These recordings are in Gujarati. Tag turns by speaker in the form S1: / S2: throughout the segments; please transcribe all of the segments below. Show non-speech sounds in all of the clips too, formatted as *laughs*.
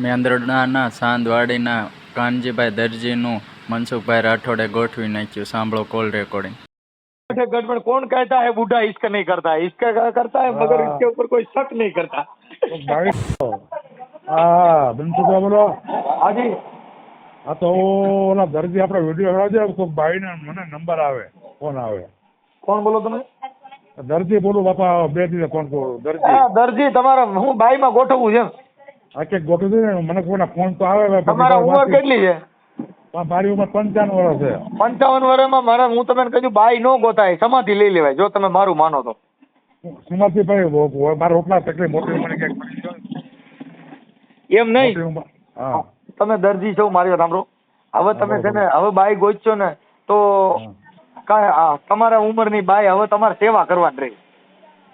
S1: મેંદરડાના સાંદવાડીના કાનજીભાઈ દરજીનું મનસુખભાઈ રાઠોડે ગોઠવી નાખ્યું સાંભળો કોલ રેકોર્ડિંગ
S2: बैठे गड़बड़ कौन कहता है बूढ़ा इसका नहीं करता है इसका करता है मगर
S3: हाँ।
S2: इसके ऊपर कोई शक नहीं करता
S3: તો ભાઈ હા બનસુખા બોલો
S2: हाँ जी
S3: હા તો ઓલા દર્દી આપણે વિડીયો હરાવજો તો ભાઈને મને નંબર આવે ફોન આવે
S2: કોણ બોલો તમે
S3: દર્દી બોલું બાપા બે દિવસે ફોન કરું દર્દી
S2: હા દરજી તમારા હું બાઈ માં ગોઠવવું છે
S3: આ કે ગોઠવી દે મને કોઈના ફોન તો આવે
S2: તમારા ઉંમર કેટલી છે?
S3: મારી ઉંમર પંચાવન વર્ષ છે.
S2: પંચાવન વર્ષમાં મારા હું તમને કહ્યું બાઈ નો ગોતાય સમાધિ લઈ લેવાય જો તમે મારું માનો તો.
S3: સમાધિ ભાઈ મારે ઓટલા તકલીફ મોટી ઉંમરે ક્યાંક.
S2: એમ નહીં?
S3: હા.
S2: તમે દરજી છો મારી વાત સાંભળો. હવે તમે છે ને હવે બાઈ ગોચશો ને તો કાંઈ આ તમારા ઉંમરની બાઈ હવે તમારે સેવા કરવાની રહી.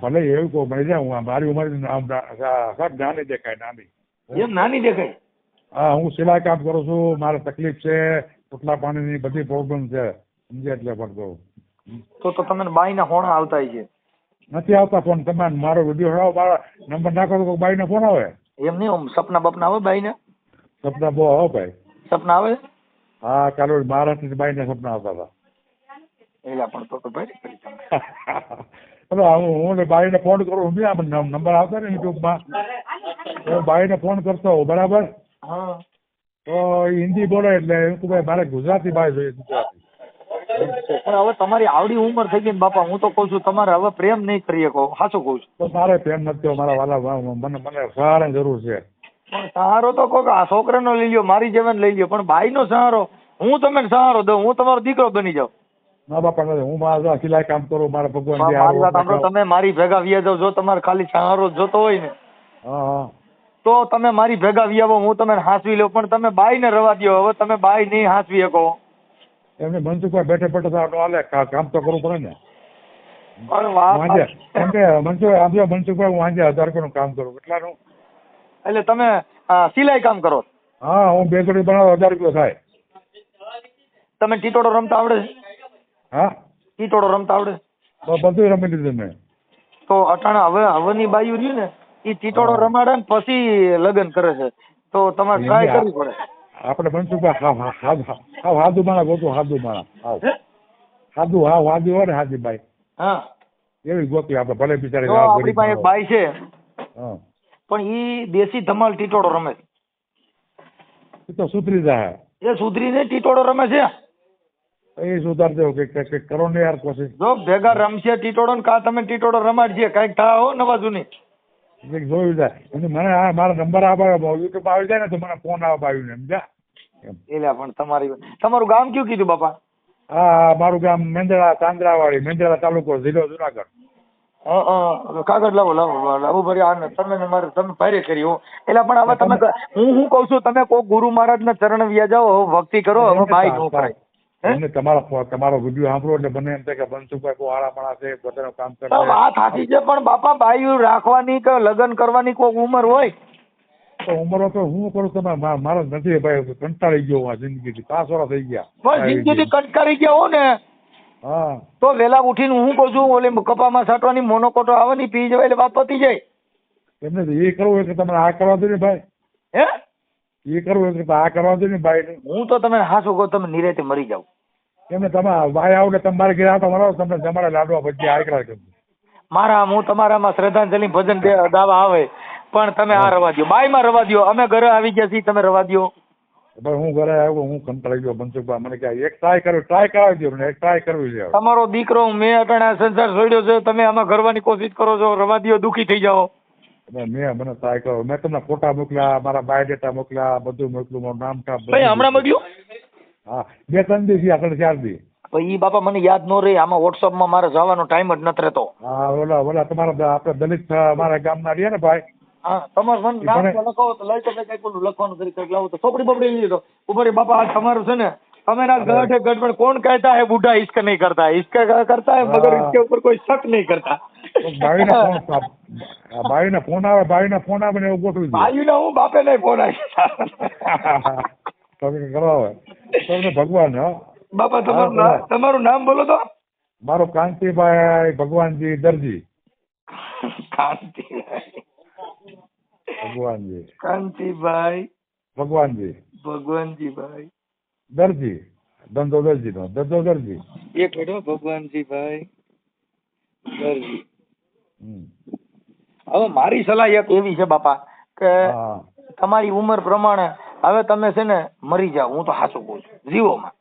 S3: ભલે એવું કહો મને હું મારી ઉંમર સાહેબ નાની દેખાય નાની.
S2: એમ નાની દેખાય.
S3: હા હું સિલાઈ કામ કરું છું મારે તકલીફ છે પોટલા પાણીની બધી પ્રોબ્લેમ છે સમજે એટલે કહું.
S2: તો તો બાઈ બાઈના હોણા આવતા છે.
S3: નથી આવતા ફોન તમે મારો વીડિયો હરાવો મારા નંબર નાખો તો બાઈને ફોન આવે.
S2: એમ નહીં આમ સપના બપના આવે બાઈને?
S3: સપના બહુ આવે ભાઈ.
S2: સપના આવે?
S3: હા ચાલો મહારાષ્ટ્રની બાઈને સપના આવતા હતા.
S2: એલા પણ તો તો ભાઈ. *laughs* તમે.
S3: હું બાઈને ફોન કરું હું આ નં- નંબર આવતા ને યુટ્યુબમાં હું બાઈને ફોન કરતો હોઉં બરાબર?
S2: હા.
S3: તો હિન્દી બોલે એટલે એમ કે ભાઈ મારે ગુજરાતી ભાઈ જોઈએ ગુજરાતી.
S2: પણ હવે તમારી આવડી ઉંમર થઈ ગઈ ને બાપા હું તો કહું છું તમારે હવે પ્રેમ નહીં કરીએ કહો સાચું કહું છું.
S3: તો મારે પ્રેમ નથી મારા વાલા મને મને સહારાની જરૂર છે.
S2: સહારો તો કે આ છોકરાનો લઈ લ્યો મારી જેવાને લઈ લ્યો પણ ભાઈનો સહારો હું તમને સહારો દઉં હું તમારો દીકરો બની જાઉં.
S3: ના બાપા નથી હું મારા સિલાઈ કામ કરું મારા ભગવાન
S2: મારી વાત સાંભળો તમે મારી ભેગા વ્યા જાવ જો તમારે ખાલી સહારો જોતો હોય ને. તો તમે મારી ભેગા વ્યાવો હું તમને હાંસવી લઉં પણ તમે બાઈને રવા દ્યો હવે તમે બાઈ નહીં હાંસવી શકો.
S3: એમને મનસુખભાઈ બેઠે બેઠે તો હાલે કામ તો કરવું પડે ને. વાંજે કે આમ જો મનસુખભાઈ હું વાંજે હજાર રૂપિયાનું કામ કરું કેટલાનું
S2: એટલે તમે સિલાઈ કામ કરો?
S3: હા હું બે જોડી બનાવો હજાર રૂપિયા થાય.
S2: તમે ટીટોડો રમતા આવડે છે?
S3: હા?
S2: ટીટોડો રમતા આવડે?
S3: તો બધું રમી લીધું મેં.
S2: તો અટાણા હવે હવેની બાયુ રહ્યું ને એ
S3: ટીટોળો
S2: રમાડે ને પછી લગ્ન કરે છે. તો તમારે ટ્રાય કરવી પડે.
S3: આપણે મનસુખભાઈ હાવ હાવ હાદુ માણા ગોતું હાદુ માણા હાવ.
S2: હે?
S3: હાદુ હાવ હાદુ હોય ને હાદીભાઈ
S2: હા.
S3: એવી ગોતી આપણે ભલે બિચારી
S2: આપણી પાસે એક બાઈ છે
S3: હા.
S2: પણ ઈ દેશી ધમાલ ટીટોળો રમે. છે
S3: એ તો સુધરી જાય.
S2: એ સુધરીને ટીટોળો રમે છે.
S3: એ સુધાર દેવો કે કંઈક કરો ને યાર કોશિશ
S2: જો ભેગા રમશે ટીટોડો ને કા તમે ટીટોડો રમાડજે કંઈક થા હો નવા જૂની.
S3: કંઈક જોયું જાય. અને મને આ મારા નંબર આવે યુટ્યુબ આવી જાય ને તો મને ફોન આવે આવ્યું એમ
S2: એટલે પણ તમારી તમારું ગામ કયું કીધું બાપા?
S3: હા મારું ગામ મેંદરા તાંદરાવાડી મેંદરા તાલુકો જિલ્લો જુનાગઢ.
S2: હં, હં. કાગળ લાવો લાવો લાવો ભરી આ તમે ને મારે તમે ભારે કરી હો. એટલે પણ હવે તમે હું હું કહું છું તમે કોઈ ગુરુ મહારાજના ચરણ વ્યા જાઓ ભક્તિ કરો હવે બાઈ નો કરાય હે?
S3: એમને તમારો તમારો વીડિયો સાંભળો એટલે મને એમ થાય કે બનસુભાઈ કોઈ આળા પણ છે પોતાનું કામ કરે.
S2: વાત સાચી છે પણ બાપા ભાઈ રાખવાની કે લગ્ન કરવાની કોઈ ઉંમર હોય?
S3: તો ઉંમરો તો હું કરું તમે મારો નથી ભાઈ કંટાળી ગયો આ જિંદગીથી. પાંચ વર્ષ થઈ ગયા.
S2: પણ જિંદગીથી કંટાળી ગયા હો ને.
S3: હા.
S2: તો વેલા ઉઠીને હું કહું છું ઓલી કપામાં સાટવાની મોનોકોટો આવવાની પી જવાય એટલે બાપ પતી જાય.
S3: એમને એ કરવું હોય કે તમને આ કરવા દે ને ભાઈ.
S2: હે?
S3: એ કરવું હોય કે આ કરવા દે ને ભાઈ.
S2: હું તો તમે હાસુ કહો તમે નિરેતે મરી જાવ
S3: એમને તમે ભાઈ આવો એટલે તમારે ઘેર આવતા મળો તમને તમારા લાડવા ભજી આ કરા
S2: મારા હું તમારામાં શ્રદ્ધાંજલિ ભજન દાવા આવે પણ તમે આ રવા દ્યો. બાયમાં રવા દો અમે ઘરે આવી ગયા છીએ તમે રવા દો
S3: પણ હું ઘરે આવ્યો હું કંટાળી ગયો મનસુખભાઈ મને કહે એક ટ્રાય કર્યો ટ્રાય કરાવી દો મને એક ટ્રાય કરવી છે
S2: તમારો દીકરો મેં આ સંસાર છોડ્યો છે તમે આમાં કરવાની કોશિશ કરો છો રવા દો દુખી થઈ જાઓ.
S3: મેં મેં મને ટ્રાય કરો. મેં તમને ફોટા મોકલ્યા મારા બાયોડેટા મોકલ્યા બધું મોકલું મારું નામ ઠાપ
S2: હમણાં મોકલ્યું?
S3: હા બે ત્રણ દિવસ આગળ ચાર દી.
S2: પણ ઈ બાપા મને યાદ નો રહી આમાં વોટ્સઅપમાં મારે જવાનો ટાઈમ જ નથી રહેતો.
S3: હા ઓલા ઓલા તમારા આપડે દલિત મારા ગામના રહ્યા ને ભાઈ?
S2: હા તમારે મને નામ કઈ પેલું લખવાનું કરી કંઈક તો છોપડી આ તમારું છે ને અમે ના ગઢ ગઢ કોણ કહેતા હે બુઢા ઇશ્ક નહીં કરતા? ઇશ્ક કરતા
S3: મગર
S2: ઇશ્કે ઉપર કોઈ શક નહીં કરતા.
S3: ભાઈ ના ફોન આવે ભાઈ ના ફોન આવે ને એવું ગોઠવી
S2: ભાઈ ને હું બાપે નહીં ફોન આવી *laughs*
S3: તમે કરાવે. તમને ભગવાન હા?
S2: બાપા તમારું નામ તમારું નામ બોલો તો.
S3: મારો કાંતિભાઈ ભગવાનજી દરજી. ભગવાનજી.
S2: કાંતિભાઈ.
S3: ભગવાનજી.
S2: ભગવાનજીભાઈ.
S3: દરજી. ધંધો દરજી નો ધંધો દરજી.
S2: એક મિનિટ ભગવાનજીભાઈ. દરજી. હવે મારી સલાહ એક એવી છે બાપા કે તમારી ઉંમર પ્રમાણે હવે તમે છે ને મરી જાઓ હું તો સાચું કહું છું. જીવોમાં.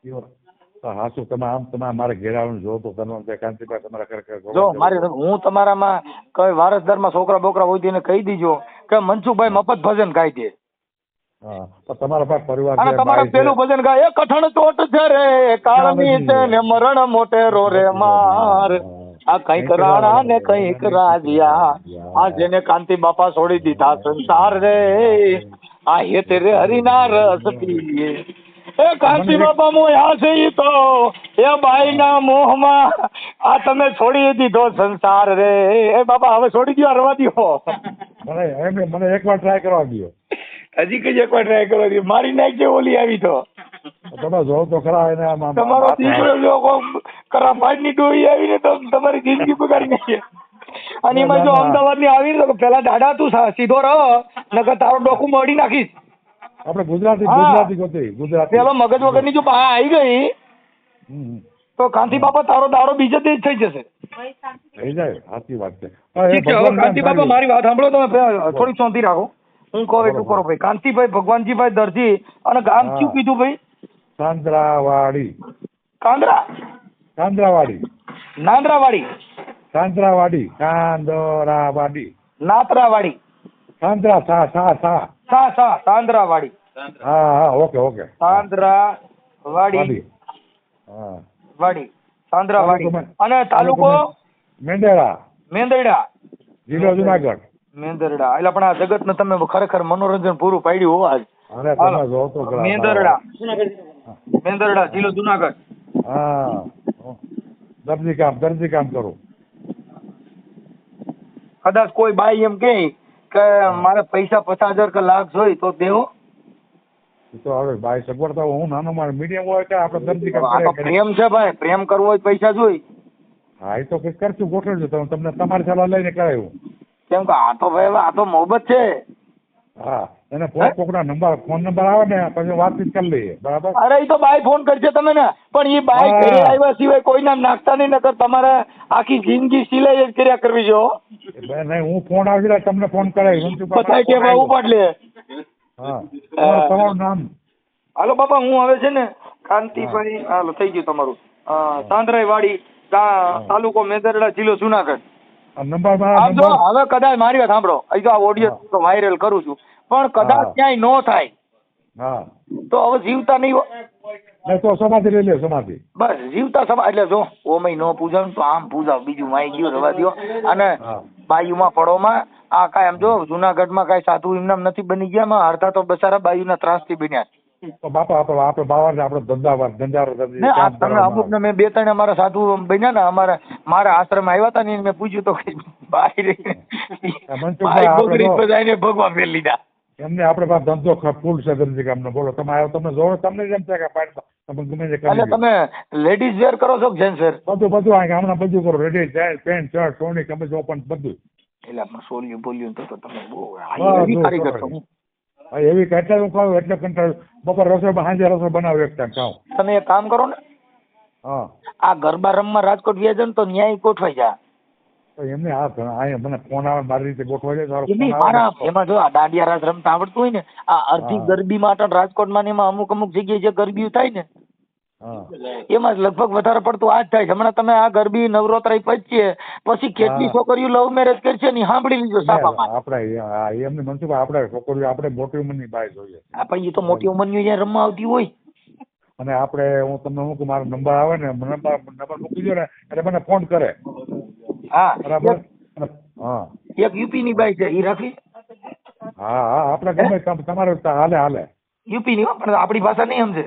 S3: હાસુ તમે આમ તમે મારે ઘેર જો તો તમે કાંતિભાઈ તમારા ખરેખર
S2: જો મારે હું તમારામાં કઈ વારસદારમાં છોકરા બોકરા હોય તેને કહી દીજો કે મનસુખભાઈ મફત ભજન ગાય છે
S3: તમારા પાસે પરિવાર
S2: અને તમારા પેલું ભજન ગાય એ કઠણ ચોટ છે રે કાળની છે ને મરણ મોટેરો રે માર. આ કંઈક રાણા ને કંઈક રાજ્યા આ જેને કાંતિ બાપા છોડી દીધા સંસાર રે. આ હેત રે હરિના રસ પીએ. એ કાંતિ બાપા મોયા છે ઈ તો. એ બાઈના મોહમાં આ તમે છોડી દીધો સંસાર રે. એ બાપા હવે છોડી દો રવા દો
S3: મને એમ મને એકવાર ટ્રાય કરવા દો
S2: હજી કઈ એકવાર ટ્રાય કરવા દો મારી નાખજે ઓલી આવી તો.
S3: તમે જો તો ખરા એને આમ
S2: તમારો દીકરો જો કોક કરાપાટની ડોહી આવીને તો તમારી જિંદગી બગાડી નાખે. અને એમાં જો અમદાવાદની આવી ને તો પેલા દાડા તું સીધો રહો. નકર તારો ડોકુ મળી નાખીશ.
S3: આપણે ગુજરાતી ગુજરાતી ગોતી ગુજરાતી.
S2: પેલો મગજ વગરની જો બહાર આવી ગઈ તો કાંતિ બાપા તારો દારો બીજે દી થઈ જશે.
S3: થઈ જાય સાચી વાત છે.
S2: ઠીક છે હવે કાંતિ બાપા મારી વાત સાંભળો તમે થોડીક શાંતિ રાખો. હું કહું એટલું કરો ભાઈ. કાંતિભાઈ ભગવાનજીભાઈ દરજી અને ગામ શું કીધું ભાઈ?
S3: સાંદ્રાવાડી.
S2: કાંદરા.
S3: કાંદરાવાડી
S2: નાંદરાવાડી.
S3: કાંદરાવાડી કાંદરાવાડી
S2: નાતરાવાડી.
S3: કાંદરા સા સા સા.
S2: સા સા સાંદરાવાડી.
S3: હા હા ઓકે ઓકે.
S2: સાંદ્રા
S3: વાડી. હા.
S2: વાડી. સાંદ્રા
S3: વાડી
S2: અને તાલુકો?
S3: મેંદરડા
S2: મેંદરડા
S3: જિલ્લો જુનાગઢ.
S2: મેંદરડા એટલે પણ આ જગત ને તમે ખરેખર મનોરંજન પૂરું પાડ્યું
S3: હોવા જો.
S2: મેંદરડા મેંદરડા જિલ્લો જુનાગઢ.
S3: હા. દરજી કામ દરજી કામ કરું.
S2: કદાચ કોઈ બાઈ એમ કહે કે મારે પૈસા પચાસ હજાર કે લાખ જોઈ તો દેવો?
S3: તો હવે ભાઈ સગવડતા હું નાનો મારે મીડિયમ હોય કે આપણે દરજી કામ
S2: પ્રેમ છે ભાઈ પ્રેમ કરવો હોય પૈસા જોઈ
S3: હા એ તો કઈ કરશું ગોઠવજો તો તમને તમારી સલાહ લઈને કરાયું
S2: કેમ કે આ તો ભાઈ આ તો મોહબત છે.
S3: હા. ફોન કોકના નંબર ફોન નંબર આવે ને પછી વાતચીત કરી લઈએ. બરાબર?
S2: અરે એ તો બાય ફોન કરજે તમે ને પણ એ
S3: બાય
S2: ઘરે આવ્યા સિવાય કોઈના નાખતા નહીં નકર તમારે આખી જિંદગી સિલાઈ જ કર્યા કરવી જો
S3: નહીં હું ફોન આવી રહ્યા તમને ફોન કરાય. હું છું
S2: કે બહુ પડલે લે.
S3: હા. તમારું નામ?
S2: હાલો બાપા હું હવે છે ને કાંતિભાઈ હાલો થઈ ગયું તમારું. સાંદરાઈ વાડી તાલુકો મેદરડા જિલ્લો જુનાગઢ. આમ જો હવે કદાચ મારી વાત સાંભળો. અહીં તો આ ઓડિયો વાયરલ કરું છું. પણ કદાચ ક્યાંય નો થાય. તો હવે જીવતા નહીં
S3: તો સમાધિ લઈ લે સમાધિ.
S2: બસ જીવતા સમા એટલે જો ઓમય નો પૂજાવ તો આમ પૂજાવ બીજું માઈ ગયું રવા દો અને બાયુમાં ફળોમાં આ કાંઈ આમ જો જુનાગઢમાં કાંઈ સાધુ એમનામ નથી બની ગયા માં અડધા તો બસારા બાયુના ત્રાસથી બન્યા
S3: તો બાપા આપણે ધંધાવાર ધંધારો
S2: તમે અમુક ને મેં બે ત્રણ અમારા સાધુ બન્યા ને અમારા મારા આશ્રમ આવ્યા હતા ને મેં પૂછ્યું તો બધાને ફેર લીધા.
S3: એમને આપણે પાસે ધંધો ફૂલ છે દરજી કામનો. બોલો તમે આવ્યો તમે જોવો તમને જેમ છે કે તમે ગમે તે
S2: એટલે તમે લેડીઝ વેર કરો છો કે જેન્ટ્સ વેર
S3: બધું બધું આ હમણાં બધું કરો. રેડી જાય પેન્ટ શર્ટ સોની જો પણ બધું.
S2: એટલે સોલ્યું બોલ્યું તો તમે બહુ છો
S3: ખબર. હા, એવી એટલે હું ખાઉં એટલે કંટાળ બપોર રસોઈ સાંજે રસોઈ બનાવું એક ટાઈમ ખાઉં
S2: તમે એક કામ કરો ને.
S3: હા.
S2: આ ગરબા રમવા રાજકોટ વ્યા જાઓ ને તો ન્યાય ગોઠવાઈ જા.
S3: એમને આ અહીંયા મને ફોન આવે મારી રીતે ગોઠવાઈ જાય સારો
S2: મારા એમાં જો આ દાંડિયા રાસ રમતા આવડતું હોય ને આ અડધી
S3: હા.
S2: ગરબી માટે રાજકોટમાં ને એમાં અમુક અમુક જગ્યાએ જે ગરબી થાય ને એમાં લગભગ વધારે પડતું આ જ થાય છે. હમણાં તમે આ ગરબી નવરાત્રી પચીએ પછી કેટલી છોકરીઓ લવ મેરેજ કરશે ને સાંભળી લીધો સાપામાં.
S3: આપણે એમને મનસુખ આપણે છોકરીઓ આપણે મોટી ઉંમરની બાય જોઈએ.
S2: આપણે પણ તો મોટી ઉંમરની જ્યાં રમવા આવતી હોય.
S3: અને આપણે હું તમને હું મારો નંબર આવે ને નંબર નંબર મૂકી દો ને એટલે મને ફોન કરે.
S2: હા.
S3: બરાબર? હા.
S2: એક યુપી ની બાઈ છે ઈ રાખી.
S3: હા હા આપણે ગમે તમ- તમારે હાલે હાલે.
S2: યુપી ની પણ આપણી ભાષા નહીં સમજે.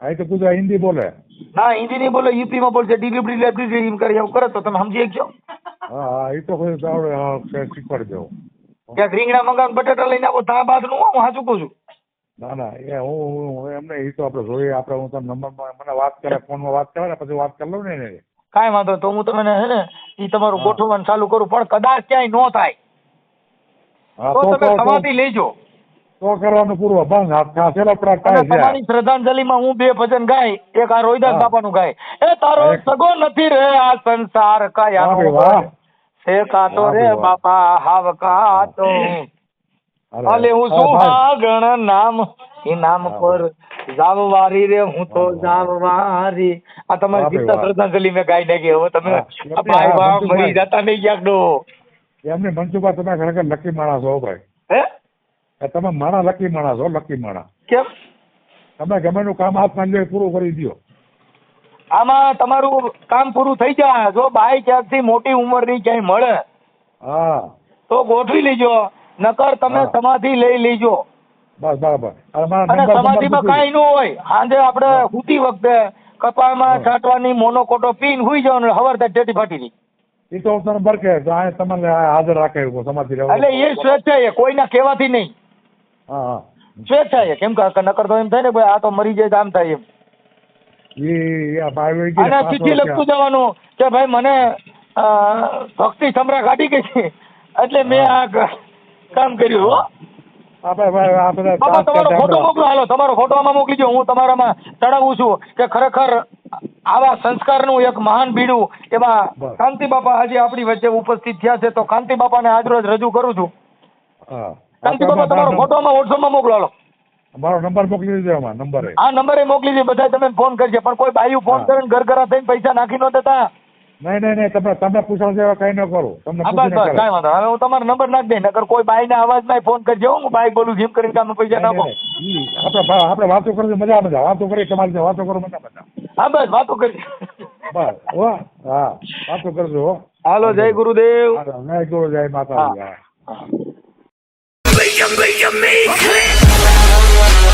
S3: આ તો કુછ હિન્દી બોલે.
S2: ના હિન્દી નહીં બોલે યુપી માં બોલશે ડિલિવરી લેબરી એમ કરે એવું કરે તો તમે સમજી શકશો.
S3: હા હા એ તો કોઈ આવડે હા, શીખવાડી દેવો
S2: ક્યાંક રીંગણા મંગાવ બટાટા લઈને આવો તા બાદનું હું સાચું કહું છું.
S3: ના ના એ હું હું- હું એમને એ તો આપણે જોઈએ આપણે હું તમને નંબરમાં મને વાત કરે ફોનમાં વાત કરે ને પછી વાત કરી લઉં ને એને.
S2: કાંઈ વાંધો તો હું તમને હે ને એ તમારું ગોઠવવાનું ચાલુ કરું પણ કદાચ ક્યાંય નો થાય.
S3: હા,
S2: તો તમે સમાધિ લેજો.
S3: તો કરવાનું પૂરું. બંધ. હાથ ખા છેલ્લા પડા
S2: અને
S3: થાય છે.
S2: તમારી શ્રદ્ધાંજલિમાં હું બે ભજન ગાય એક આ રોહિદાસ. બાપાનું ગાય. એ તારો સગો નથી રે આ સંસાર કયા. છે કાતો રે બાપા હાવ કાતો. અલે હું સુહાગણ નામ એ નામ પર જાવવારી રે હું તો. જાવવારી. આ તમારી
S3: જીતા
S2: ગીતા શ્રદ્ધાંજલિ મેં ગાઈ નાખી. હવે તમે ભાઈ
S3: ભાવ
S2: મરી જતા નહીં ક્યાંક
S3: એમને મનસુખભાઈ તમે ખરેખર લકી માણસ હો ભાઈ.
S2: હે?
S3: તમે માણા લકી માણા છો લકી માણા
S2: કેમ?
S3: તમે ગમે નું કામ હાથમાં સાંજે પૂરું કરી દ્યો.
S2: આમાં તમારું કામ પૂરું થઈ જાય. જો બાઈ ક્યાંકથી મોટી ઉંમરની ક્યાંય મળે
S3: હા.
S2: તો ગોઠવી લેજો. નકર તમે સમાધિ લઈ લેજો.
S3: બસ બરાબર અને
S2: સમાધિમાં કાંઈ ન હોય. સાંજે આપણે સૂતી વખતે કપાળમાં. છાંટવાની મોનોકોટો પીન હુઈ જવાનું હવાર થાય ટેટી ફાટી રહી
S3: એ તો તમને બરકે તમને હાજર રાખે સમાધિ
S2: એટલે એ સ્વેચ્છાએ કોઈના કહેવાથી નહીં.
S3: હા હા.
S2: સ્વેચ્છાએ કેમ કે નકર તો એમ થાય ને ભાઈ આ તો મરી જાય આમ થાય એમ. અને ચિઠ્ઠી લખતું જવાનું કે ભાઈ મને ભક્તિ સમરા કાઢી ગઈ છે. એટલે મેં આ કામ કર્યું હો. તમારો ફોટો મોકલો હાલો તમારો ફોટો આમાં મોકલીજો હું તમારામાં ચડાવું છું કે ખરેખર આવા સંસ્કારનું એક મહાન બીડું એમાં કાંતિ બાપા આજે આપણી વચ્ચે ઉપસ્થિત થયા છે. તો કાંતિ બાપાને આજરોજ રજૂ કરું છું.
S3: હા.
S2: કાંતિ તમારો ફોટો આમાં વોટ્સઅપમાં મોકલો હાલો
S3: મારો નંબર મોકલી દેજો એમાં નંબર
S2: આ નંબરે મોકલી દે બધા તમે ફોન કરજે. પણ કોઈ બાયું ફોન કરે ને ઘરઘરા થઈને પૈસા નાખી ન દેતા.
S3: નહીં નહીં નહીં તમે તમે પૂછો જેવા કઈ ન કરું. તમને
S2: બસ બસ કાંઈ વાંધો હવે હું તમારો નંબર નાખી દઈ નકર કોઈ બાઈના અવાજમાં ફોન કરજો હું. બાઈ બોલું જેમ કરીને તમે પૈસા નાખો.
S3: આપણે આપણે વાતો કરજો મજા મજા. વાતો કરીએ તમારી વાતો કરો મજા મજા.
S2: હા બસ વાતો કરી
S3: બસ હો હા વાતો કરજો
S2: હાલો જય ગુરુદેવ.
S3: જય ગુરુ જય માતાજી
S2: you,
S4: make you make.